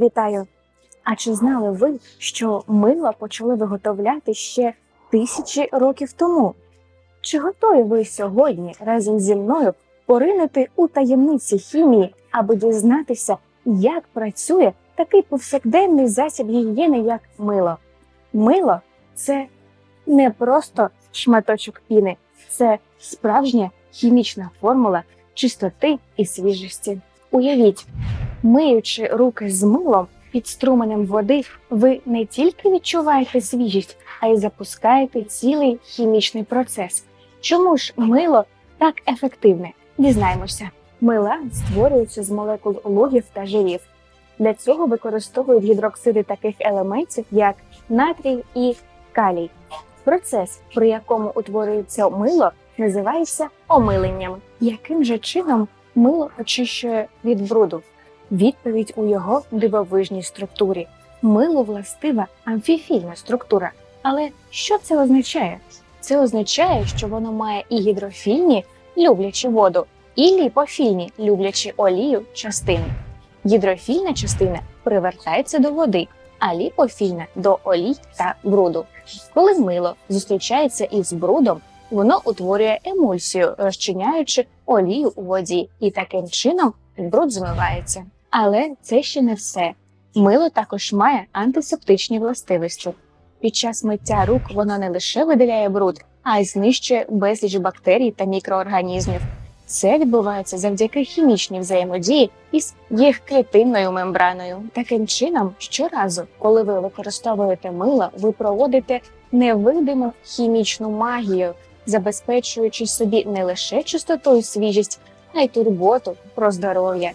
Вітаю! А чи знали ви, що мило почали виготовляти ще тисячі років тому? Чи готові ви сьогодні разом зі мною поринути у таємниці хімії, аби дізнатися, як працює такий повсякденний засіб гігієни, як мило? Мило це не просто шматочок піни, це справжня хімічна формула чистоти і свіжості. Уявіть, миючи руки з милом під струменем води, ви не тільки відчуваєте свіжість, а й запускаєте цілий хімічний процес. Чому ж мило так ефективне? Дізнаємося. Мила створюються з молекул лугів та жирів. Для цього використовують гідроксиди таких елементів, як натрій і калій. Процес, при якому утворюється мило, називається омиленням. Яким же чином мило очищує від бруду? Відповідь у його дивовижній структурі. Милу властива амфіфільна структура. Але що це означає? Це означає, що воно має і гідрофільні, люблячи воду, і ліпофільні, люблячи олію частини. Гідрофільна частина привертається до води, а ліпофільна до олій та бруду. Коли мило зустрічається із брудом, воно утворює емульсію, розчиняючи олію у воді, і таким чином бруд змивається. Але це ще не все. Мило також має антисептичні властивості. Під час миття рук воно не лише видаляє бруд, а й знищує безліч бактерій та мікроорганізмів. Це відбувається завдяки хімічній взаємодії із їх клітинною мембраною. Таким чином, щоразу, коли ви використовуєте мило, ви проводите невидиму хімічну магію, забезпечуючи собі не лише чистоту і свіжість, а й турботу про здоров'я.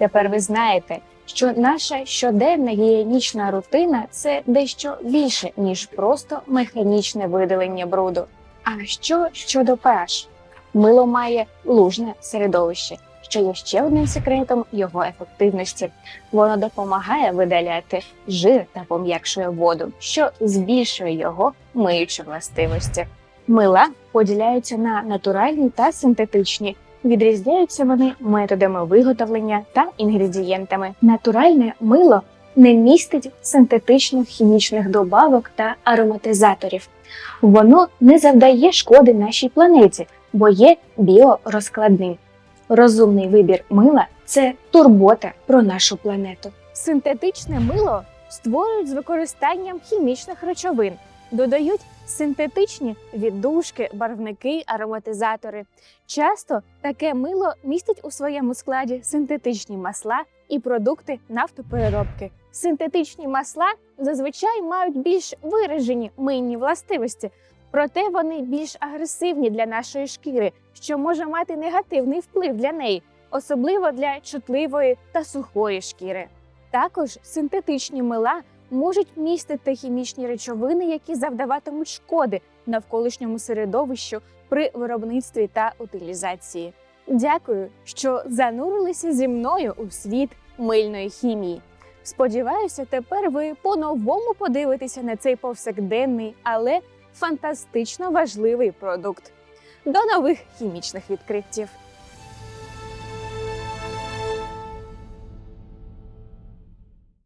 Тепер ви знаєте, що наша щоденна гігієнічна рутина це дещо більше, ніж просто механічне видалення бруду. А що щодо pH? Мило має лужне середовище, що є ще одним секретом його ефективності. Воно допомагає видаляти жир та пом'якшує воду, що збільшує його миючі властивості. Мила поділяються на натуральні та синтетичні. Відрізняються вони методами виготовлення та інгредієнтами. Натуральне мило не містить синтетичних хімічних добавок та ароматизаторів. Воно не завдає шкоди нашій планеті, бо є біорозкладним. Розумний вибір мила це турбота про нашу планету. Синтетичне мило створюють з використанням хімічних речовин, додають синтетичні віддушки, барвники, ароматизатори. Часто таке мило містить у своєму складі синтетичні масла і продукти нафтопереробки. Синтетичні масла зазвичай мають більш виражені мийні властивості, проте вони більш агресивні для нашої шкіри, що може мати негативний вплив для неї, особливо для чутливої та сухої шкіри. Також синтетичні мила можуть містити хімічні речовини, які завдаватимуть шкоди навколишньому середовищу при виробництві та утилізації. Дякую, що занурилися зі мною у світ мильної хімії. Сподіваюся, тепер ви по-новому подивитеся на цей повсякденний, але фантастично важливий продукт. До нових хімічних відкриттів!